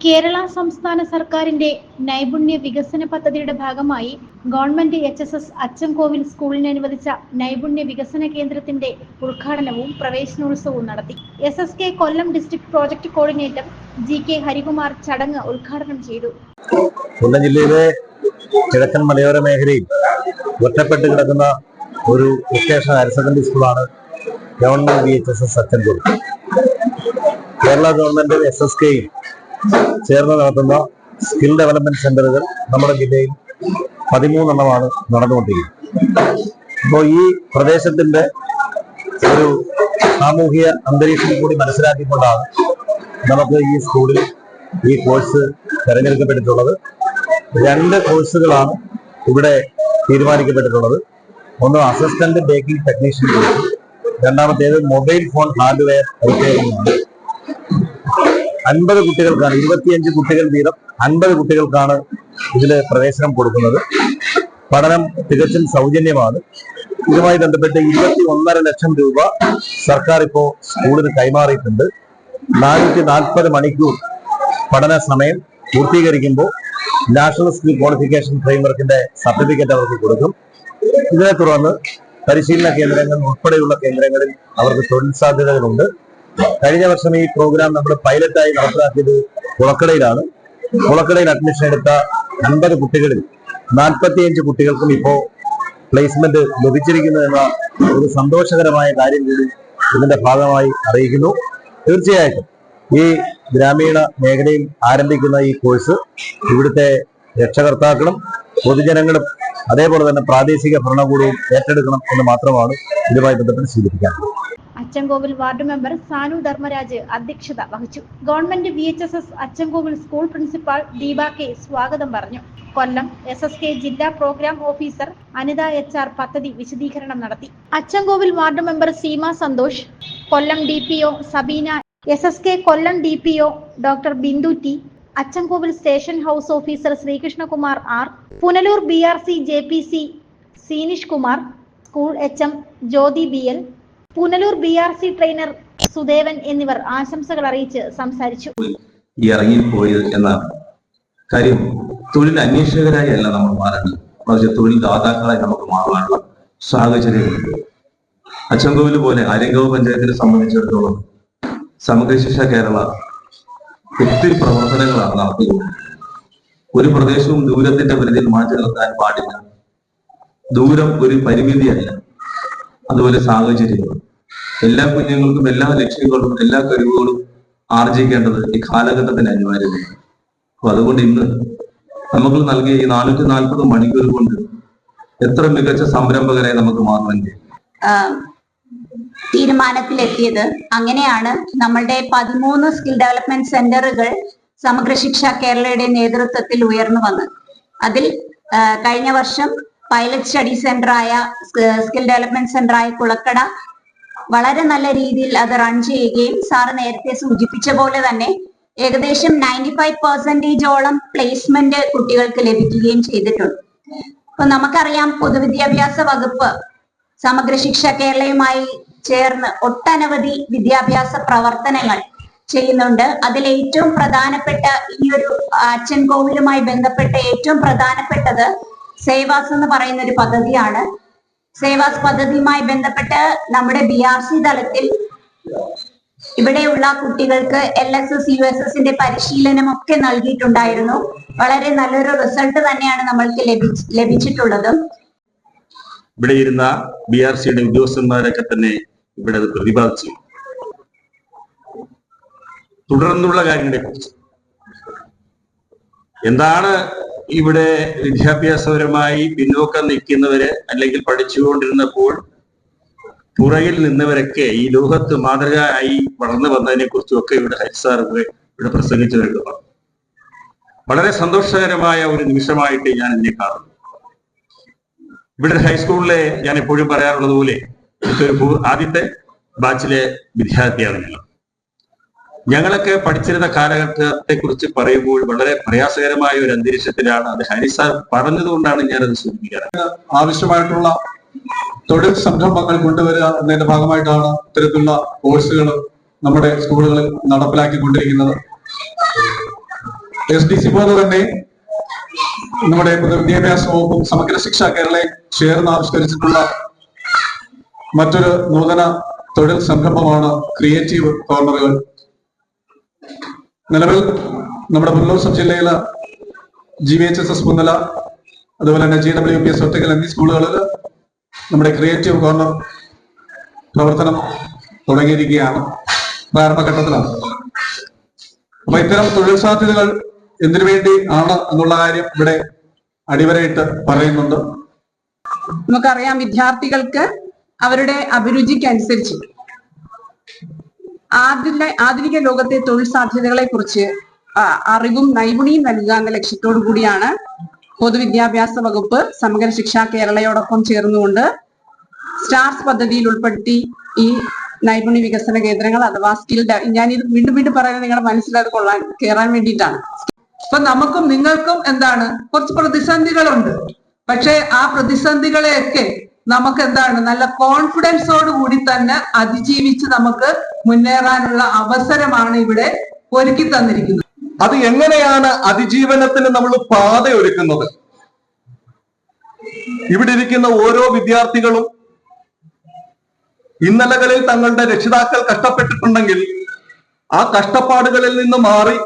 കേരള സംസ്ഥാന സർക്കാരിന്റെ നൈപുണ്യ വികസന പദ്ധതിയുടെ ഭാഗമായി government H S S Achankovil സ്കൂളിന് അനുവദിച്ച നൈപുണ്യ വികസന കേന്ദ്രത്തിന്റെ ഉദ്ഘാടനവും പ്രവേശനോത്സവവും നടത്തി. S S K Kollam district project coordinator G K Harikumar ചടങ്ങ് ഉദ്ഘാടനം ചെയ്തു. കൊല്ലം ജില്ലയിലെ കിഴക്കൻ മലയോര മേഖലയിൽ ഒറ്റപ്പെട്ട് കിടക്കുന്ന ഒരു വൊക്കേഷണൽ ഹയർ സെക്കൻഡറി സ്കൂളാണ് government H S S Achankode Kerala government S S കെയും ചേർന്ന് നടത്തുന്ന സ്കിൽ ഡെവലപ്മെന്റ് സെന്ററുകൾ നമ്മുടെ ജില്ലയിൽ പതിമൂന്നെണ്ണമാണ് നടന്നുകൊണ്ടിരിക്കുന്നത്. അപ്പോൾ ഈ പ്രദേശത്തിന്റെ ഒരു സാമൂഹിക അന്തരീക്ഷം കൂടി മനസ്സിലാക്കിക്കൊണ്ടാണ് നമുക്ക് ഈ സ്കൂളിൽ ഈ കോഴ്സ് തിരഞ്ഞെടുക്കപ്പെട്ടിട്ടുള്ളത്. രണ്ട് കോഴ്സുകളാണ് ഇവിടെ തീരുമാനിക്കപ്പെട്ടിട്ടുള്ളത്. ഒന്ന് അസിസ്റ്റന്റ് ബേക്കിംഗ് ടെക്നീഷ്യൻ കോഴ്സ് രണ്ടാമത്തേത് മൊബൈൽ ഫോൺ ഹാർഡ്വെയർ റിപ്പയറിംഗ് ആണ്. അൻപത് കുട്ടികൾക്കാണ് ഇരുപത്തിയഞ്ച് കുട്ടികൾ വീതം അൻപത് കുട്ടികൾക്കാണ് ഇതിൽ പ്രവേശനം കൊടുക്കുന്നത്. പഠനം തികച്ചും സൗജന്യമാണ്. ഇതുമായി ബന്ധപ്പെട്ട് ഇരുപത്തി ഒന്നര ലക്ഷം രൂപ സർക്കാർ ഇപ്പോ സ്കൂളിന് കൈമാറിയിട്ടുണ്ട്. നാനൂറ്റി നാൽപ്പത് മണിക്കൂർ പഠന സമയം പൂർത്തീകരിക്കുമ്പോൾ നാഷണൽ സ്കിൽ ക്വാളിഫിക്കേഷൻ ഫ്രെയിംവർക്കിന്റെ സർട്ടിഫിക്കറ്റ് അവർക്ക് കൊടുക്കും. ഇതിനെ തുടർന്ന് പരിശീലന കേന്ദ്രങ്ങൾ ഉൾപ്പെടെയുള്ള കേന്ദ്രങ്ങളിൽ അവർക്ക് തൊഴിൽ സാധ്യതകളുണ്ട്. കഴിഞ്ഞ വർഷം ഈ പ്രോഗ്രാം നമ്മൾ പൈലറ്റായി നടപ്പിലാക്കിയത് കുളക്കടയിലാണ്. കുളക്കടയിൽ അഡ്മിഷൻ എടുത്ത അൻപത് കുട്ടികളിൽ നാൽപ്പത്തിയഞ്ച് കുട്ടികൾക്കും ഇപ്പോ പ്ലേസ്മെന്റ് ലഭിച്ചിരിക്കുന്നു എന്ന ഒരു സന്തോഷകരമായ കാര്യം കൂടി ഇതിന്റെ ഭാഗമായി അറിയിക്കുന്നു. തീർച്ചയായിട്ടും ഈ ഗ്രാമീണ മേഖലയിൽ ആരംഭിക്കുന്ന ഈ കോഴ്സ് ഇവിടുത്തെ രക്ഷകർത്താക്കളും പൊതുജനങ്ങളും അതേപോലെ തന്നെ പ്രാദേശിക ഭരണകൂടവും ഏറ്റെടുക്കണം എന്ന് മാത്രമാണ് ഇതുമായി ബന്ധപ്പെട്ട് സൂചിപ്പിക്കാനുള്ളത് അച്ചൻകോവിൽ വാർഡ് മെമ്പർ സാനു ധർമ്മരാജ് അധ്യക്ഷത വഹിച്ചു. Government V H S S Achankovil school principal Deepa K സ്വാഗതം പറഞ്ഞു. കൊല്ലം എസ് എസ് കെ ജില്ലാ programme officer Anitha H R പദ്ധതി വിശദീകരണം നടത്തി. Achankovil ward member Seema Santhosh Kollam D P O Sabeena S S K Kollam D P O doctor Bindu T Achankovil station house officer Sreekrishnakumar R Punalur B R C J P C Seenish Kumar school H M Jyothi B L Punalur B R C trainer Sudevan എന്നിവർ ആശംസകൾ അറിയിച്ച് സംസാരിച്ചു. ഇറങ്ങിപ്പോയത് എന്നാണ് കാര്യം തൊഴിൽ അന്വേഷകരായി അല്ല നമ്മൾ മാറേണ്ടത് മറിച്ച് തൊഴിൽ ദാതാക്കളായി നമുക്ക് മാറാനുള്ള സാഹചര്യമുണ്ട്. അച്ചൻകോവിൽ പോലെ ആര്യങ്കാവ് പഞ്ചായത്തിനെ സംബന്ധിച്ചിടത്തോളം സമഗ്ര ശിക്ഷ കേരള ഒത്തിരി പ്രവർത്തനങ്ങളാണ് നടത്തിക്കൊണ്ടിരിക്കുന്നത് ഒരു പ്രദേശവും ദൂരത്തിന്റെ പരിധിയിൽ മാറ്റി നിർത്താൻ പാടില്ല. ദൂരം ഒരു പരിമിതിയല്ല. അതുപോലെ സാഹചര്യങ്ങളും എല്ലാ കുഞ്ഞുങ്ങൾക്കും എല്ലാ ലക്ഷ്യങ്ങളും എല്ലാ കഴിവുകളും ആർജിക്കേണ്ടത് ഈ കാലഘട്ടത്തിന് അനിവാര്യമാണ് അപ്പൊ അതുകൊണ്ട് ഇന്ന് നമുക്ക് നൽകിയ ഈ നാനൂറ്റി നാൽപ്പത് മണിക്കൂർ കൊണ്ട് എത്ര മികച്ച സംരംഭകരെ നമുക്ക് മാറാൻ കഴിയും? തീരുമാനത്തിലെത്തിയത് അങ്ങനെയാണ്. നമ്മളുടെ പതിമൂന്ന് സ്കിൽ ഡെവലപ്മെന്റ് സെന്ററുകൾ സമഗ്ര ശിക്ഷ കേരളയുടെ നേതൃത്വത്തിൽ ഉയർന്നു വന്നത് അതിൽ കഴിഞ്ഞ വർഷം പൈലറ്റ് സ്റ്റഡി സെന്ററായ സ്കിൽ ഡെവലപ്മെന്റ് സെന്ററായ കുളക്കട വളരെ നല്ല രീതിയിൽ അത് റൺ ചെയ്യുകയും സാറ് നേരത്തെ സൂചിപ്പിച്ച പോലെ തന്നെ ഏകദേശം നയന്റി ഫൈവ് പെർസെന്റേജോളം പ്ലേസ്മെന്റ് കുട്ടികൾക്ക് ലഭിക്കുകയും ചെയ്തിട്ടുണ്ട്. അപ്പൊ നമുക്കറിയാം പൊതുവിദ്യാഭ്യാസ വകുപ്പ് സമഗ്ര ശിക്ഷ കേരളയുമായി ചേർന്ന് ഒട്ടനവധി വിദ്യാഭ്യാസ പ്രവർത്തനങ്ങൾ ചെയ്യുന്നുണ്ട്. അതിൽ ഏറ്റവും പ്രധാനപ്പെട്ട ഈ ഒരു അച്ഛൻ കോവിലുമായി ബന്ധപ്പെട്ട ഏറ്റവും പ്രധാനപ്പെട്ടത് സേവാസ് എന്ന് പറയുന്ന ഒരു പദ്ധതിയാണ്. സേവാസ് പദ്ധതിയുമായി ബന്ധപ്പെട്ട് നമ്മുടെ ബി ആർ സി തലത്തിൽ ഇവിടെയുള്ള കുട്ടികൾക്ക് L S S U S എസിന്റെ പരിശീലനം ഒക്കെ നൽകിയിട്ടുണ്ടായിരുന്നു. വളരെ നല്ലൊരു റിസൾട്ട് തന്നെയാണ് നമ്മൾക്ക് ലഭിച്ച് ലഭിച്ചിട്ടുള്ളത്. ഇവിടെ ഇരുന്ന ബി ആർ സിയുടെ ഉദ്യോഗസ്ഥന്മാരൊക്കെ തന്നെ ഇവിടെ അത് പ്രതിപാദിച്ചു. തുടർന്നുള്ള കാര്യങ്ങളെ കുറിച്ച് എന്താണ് ഇവിടെ വിദ്യാഭ്യാസപരമായി പിന്നോക്കം നിൽക്കുന്നവര് അല്ലെങ്കിൽ പഠിച്ചുകൊണ്ടിരുന്നപ്പോൾ പുറകിൽ നിന്നവരൊക്കെ ഈ ലോകത്ത് മാതൃക ആയി വളർന്നു വന്നതിനെ കുറിച്ചും ഒക്കെ ഇവിടെ ഹരിസാർ ഇവിടെ പ്രസംഗിച്ചു പറഞ്ഞു വളരെ സന്തോഷകരമായ ഒരു നിമിഷമായിട്ട് ഞാൻ ഇതിനെ കാണുന്നു. ഇവിടെ ഹൈസ്കൂളിലെ ഞാൻ എപ്പോഴും പറയാറുള്ളത് പോലെ ആദ്യത്തെ ബാച്ചിലെ വിദ്യാർത്ഥിയാണ് ഞങ്ങൾ ഞങ്ങളൊക്കെ പഠിച്ചിരുന്ന കാലഘട്ടത്തെ കുറിച്ച് പറയുമ്പോൾ വളരെ പ്രയാസകരമായ ഒരു അന്തരീക്ഷത്തിലാണ് അത് ഹരി സാർ പറഞ്ഞതുകൊണ്ടാണ് ഞാനത് സൂചിപ്പിക്കുന്നത് ആവശ്യമായിട്ടുള്ള തൊഴിൽ സംരംഭങ്ങൾ കൊണ്ടുവരിക എന്നതിന്റെ ഭാഗമായിട്ടാണ് ഇത്തരത്തിലുള്ള കോഴ്സുകൾ നമ്മുടെ സ്കൂളുകളിൽ നടപ്പിലാക്കിക്കൊണ്ടിരിക്കുന്നത്. എസ് ഡി സി പോലെ തന്നെ നമ്മുടെ വിദ്യാഭ്യാസ വകുപ്പും സമഗ്ര ശിക്ഷ കേരളയെ ചേർന്ന് ആവിഷ്കരിച്ചിട്ടുള്ള മറ്റൊരു നൂതന തൊഴിൽ സംരംഭമാണ് ക്രിയേറ്റീവ് കോർണറുകൾ. നിലവിൽ നമ്മുടെ പുല്ലൂർ സബ് ജില്ലയിലെ G V H S S Punnala അതുപോലെ തന്നെ G W P S Ottakkal എന്നീ സ്കൂളുകളിൽ നമ്മുടെ ക്രിയേറ്റീവ് കോർണർ പ്രവർത്തനം തുടങ്ങിയിരിക്കുകയാണ്. പ്രാരംഭഘട്ടത്തിലാണ്. അപ്പൊ ഇത്തരം തൊഴിൽ സാധ്യതകൾ എന്തിനു വേണ്ടി ആണ് എന്നുള്ള കാര്യം ഇവിടെ അടിവരയിട്ട് പറയുന്നുണ്ട്. നമുക്കറിയാം വിദ്യാർത്ഥികൾക്ക് അവരുടെ അഭിരുചിക്കനുസരിച്ച് ആധുനിക ആധുനിക ലോകത്തെ തൊഴിൽ സാധ്യതകളെ കുറിച്ച് അറിവും നൈപുണിയും നൽകുക എന്ന ലക്ഷ്യത്തോടു കൂടിയാണ് പൊതുവിദ്യാഭ്യാസ വകുപ്പ് സമഗ്ര ശിക്ഷ കേരളയോടൊപ്പം ചേർന്നുകൊണ്ട് സ്റ്റാർസ് പദ്ധതിയിൽ ഉൾപ്പെടുത്തി ഈ നൈപുണ്യ വികസന കേന്ദ്രങ്ങൾ അഥവാ സ്കിൽ ഞാൻ ഇത് വീണ്ടും വീണ്ടും പറയുന്നത് നിങ്ങളുടെ മനസ്സിലത് കൊള്ളാൻ കയറാൻ വേണ്ടിയിട്ടാണ്. അപ്പൊ നമുക്കും നിങ്ങൾക്കും എന്താണ് കുറച്ച് പ്രതിസന്ധികളുണ്ട്. പക്ഷെ ആ പ്രതിസന്ധികളെയൊക്കെ നമുക്ക് എന്താണ് നല്ല കോൺഫിഡൻസോട് കൂടി തന്നെ അതിജീവിച്ച് നമുക്ക് മുന്നേറാനുള്ള അവസരമാണ് ഇവിടെ ഒരുക്കി തന്നിരിക്കുന്നത്. അത് എങ്ങനെയാണ് അതിജീവനത്തിന് നമ്മൾ പാത ഒരുക്കുന്നത് ഇവിടെ ഇരിക്കുന്ന ഓരോ വിദ്യാർത്ഥികളും ഇന്നലകളിൽ തങ്ങളുടെ രക്ഷിതാക്കൾ കഷ്ടപ്പെട്ടിട്ടുണ്ടെങ്കിൽ ആ കഷ്ടപ്പാടുകളിൽ നിന്ന് മാറി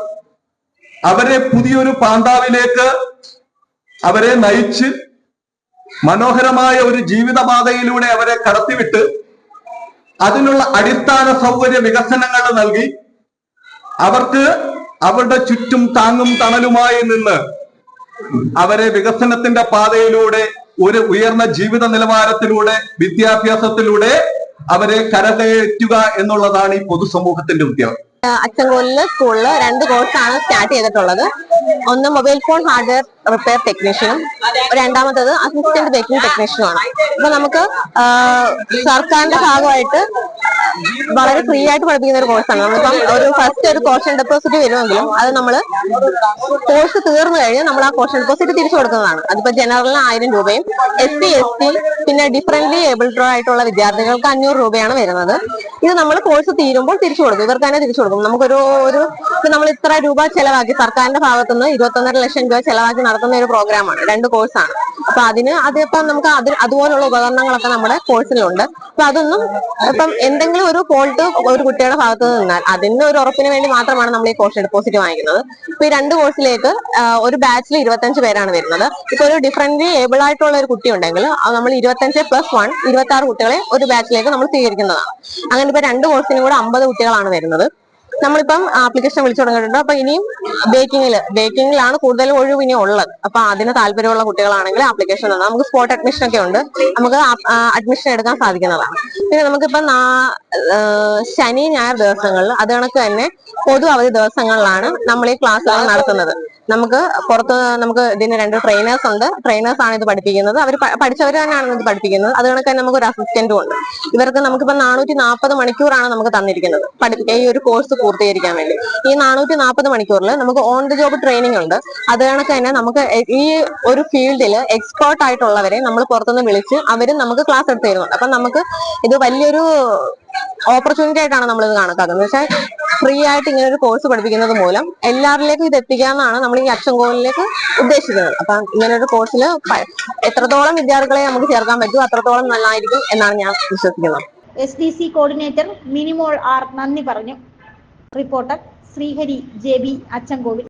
അവരെ പുതിയൊരു പാന്താവിലേക്ക് അവരെ നയിച്ച് മനോഹരമായ ഒരു ജീവിതപാതയിലൂടെ അവരെ കടത്തിവിട്ട് അതിനുള്ള അടിസ്ഥാന സൗകര്യ വികസനങ്ങൾ നൽകി. അവർക്ക് അവരുടെ ചുറ്റും താങ്ങും തണലുമായി നിന്ന് അവരെ വികസനത്തിന്റെ പാതയിലൂടെ ഒരു ഉയർന്ന ജീവിത നിലവാരത്തിലൂടെ വിദ്യാഭ്യാസത്തിലൂടെ അവരെ കരകയറ്റുക എന്നുള്ളതാണ് ഈ പൊതുസമൂഹത്തിന്റെ ഉദ്യോഗം. അച്ചൻകോലിൽ സ്കൂളിൽ രണ്ട് കോഴ്സാണ് സ്റ്റാർട്ട് ചെയ്തിട്ടുള്ളത്. ഒന്ന് മൊബൈൽ ഫോൺ ഹാർഡ്വെയർ റിപ്പയർ ടെക്നീഷ്യനും രണ്ടാമത്തത് അസിസ്റ്റന്റ് ബേക്കിംഗ് ടെക്നീഷ്യനുമാണ്. അപ്പൊ നമുക്ക് സർക്കാരിന്റെ ഭാഗമായിട്ട് വളരെ ഫ്രീ ആയിട്ട് പഠിപ്പിക്കുന്ന ഒരു കോഴ്സാണ്. നമ്മളിപ്പം ഒരു ഫസ്റ്റ് ഒരു കോഷൻ ഡെപ്പോസിറ്റ് വരുമെങ്കിലും അത് നമ്മൾ കോഴ്സ് തീർന്നു കഴിഞ്ഞാൽ നമ്മൾ ആ കോഷൻ ഡെപ്പോസിറ്റ് തിരിച്ചു കൊടുക്കുന്നതാണ്. അതിപ്പോ ജനറലിന് ആയിരം രൂപയും എസ് സി എസ് ടി പിന്നെ ഡിഫറെന്റ് ഏബിൾഡ് ആയിട്ടുള്ള വിദ്യാർത്ഥികൾക്ക് അഞ്ഞൂറ് രൂപയാണ് വരുന്നത്. ഇത് നമ്മൾ കോഴ്സ് തീരുമ്പോൾ തിരിച്ചു കൊടുക്കും. ഇവർക്ക് തന്നെ തിരിച്ചു കൊടുക്കും. നമുക്കൊരു ഒരു നമ്മൾ ഇത്ര രൂപ ചെലവാക്കി സർക്കാരിന്റെ ഭാഗത്തു നിന്ന് ഇരുപത്തൊന്നര ലക്ഷം രൂപ ചെലവാക്കി നടത്തുന്ന ഒരു പ്രോഗ്രാമാണ്. രണ്ട് കോഴ്സാണ് അപ്പൊ അതിന് അതിപ്പം നമുക്ക് അത് അതുപോലുള്ള ഉപകരണങ്ങളൊക്കെ നമ്മുടെ കോഴ്സിലുണ്ട് അപ്പൊ അതൊന്നും ഇപ്പം എന്തെങ്കിലും ഒരു ഫോൾട്ട് ഒരു കുട്ടിയുടെ ഭാഗത്ത് നിന്ന് നിന്നാൽ അതിന് ഒരു ഉറപ്പിന് വേണ്ടി മാത്രമാണ് നമ്മൾ ഈ കോഴ്സ് ഡെപ്പോസിറ്റ് വാങ്ങിക്കുന്നത്. ഇപ്പൊ ഈ രണ്ട് കോഴ്സിലേക്ക് ഒരു ബാച്ചിൽ ഇരുപത്തഞ്ച് പേരാണ് വരുന്നത്. ഇപ്പൊ ഒരു ഡിഫറെന്റ് ഏബിൾ ആയിട്ടുള്ള ഒരു കുട്ടി ഉണ്ടെങ്കിൽ നമ്മൾ ഇരുപത്തഞ്ച് പ്ലസ് വൺ ഇരുപത്തി ആറ് കുട്ടികളെ ഒരു ബാച്ചിലേക്ക് നമ്മൾ സ്വീകരിക്കുന്നതാണ്. അങ്ങനെ ഇപ്പൊ രണ്ട് കോഴ്സിനും കൂടെ അമ്പത് കുട്ടികളാണ് വരുന്നത്. നമ്മളിപ്പം ആപ്ലിക്കേഷൻ വിളിച്ചു തുടങ്ങിയിട്ടുണ്ട്. അപ്പൊ ഇനിയും ബേക്കിങ്ങിൽ ബേക്കിങ്ങിലാണ് കൂടുതൽ ഒഴിവ് ഇനി ഉള്ളത്. അപ്പൊ അതിന് താല്പര്യമുള്ള കുട്ടികളാണെങ്കിൽ ആപ്ലിക്കേഷൻ തന്നെ നമുക്ക് സ്പോട്ട് അഡ്മിഷൻ ഒക്കെ ഉണ്ട്. നമുക്ക് അഡ്മിഷൻ എടുക്കാൻ സാധിക്കുന്നതാണ്. പിന്നെ നമുക്കിപ്പം ശനി ഞായർ ദിവസങ്ങളിൽ അത് കണക്ക് തന്നെ പൊതു അവധി ദിവസങ്ങളിലാണ് നമ്മൾ ഈ ക്ലാസ്സുകൾ നടത്തുന്നത്. നമുക്ക് പുറത്ത് നമുക്ക് ഇതിന് രണ്ട് ട്രെയിനേഴ്സ് ഉണ്ട്. ട്രെയിനേഴ്സ് ആണ് ഇത് പഠിപ്പിക്കുന്നത്. അവർ പഠിച്ചവർ തന്നെയാണ് ഇത് പഠിപ്പിക്കുന്നത്. അത് കണക്ക് തന്നെ നമുക്ക് ഒരു അസിസ്റ്റന്റും ഉണ്ട്. ഇവർക്ക് നമുക്കിപ്പോ നാനൂറ്റി നാൽപ്പത് മണിക്കൂറാണ് നമുക്ക് തന്നിരിക്കുന്നത്. പഠിപ്പിക്കാൻ ഈ ഒരു കോഴ്സ് പൂർത്തീകരിക്കാൻ വേണ്ടി. ഈ നാനൂറ്റി നാൽപ്പത് മണിക്കൂറിൽ നമുക്ക് ഓൺ ദി ജോബ് ട്രെയിനിങ് ഉണ്ട്. അത് കണക്ക് തന്നെ നമുക്ക് ഈ ഒരു ഫീൽഡിൽ എക്സ്പേർട്ട് ആയിട്ടുള്ളവരെ നമ്മൾ പുറത്തുനിന്ന് വിളിച്ച് അവരും നമുക്ക് ക്ലാസ് എടുത്ത് തരുന്നുണ്ട്. അപ്പൊ നമുക്ക് ഇത് വലിയൊരു ഓപ്പർച്യൂണിറ്റി ആയിട്ടാണ് നമ്മൾ ഇത് കണക്കാക്കുന്നത്. പക്ഷേ ഫ്രീ ആയിട്ട് ഇങ്ങനെ ഒരു കോഴ്സ് പഠിപ്പിക്കുന്നത് മൂലം എല്ലാവരിലേക്കും ഇത് എത്തിക്കാന്നാണ് നമ്മൾ ഈ അക്ഷൻകോലിലേക്ക് ഉദ്ദേശിക്കുന്നത്. അപ്പൊ ഇങ്ങനെ ഒരു കോഴ്സിൽ എത്രത്തോളം വിദ്യാർത്ഥികളെ നമുക്ക് ചേർക്കാൻ പറ്റും അത്രത്തോളം നല്ലതായിരിക്കും എന്നാണ് ഞാൻ വിശ്വസിക്കുന്നത്. S D C coordinator Minimol R നന്ദി പറഞ്ഞു. Reporter Sreehari J B Achankovil.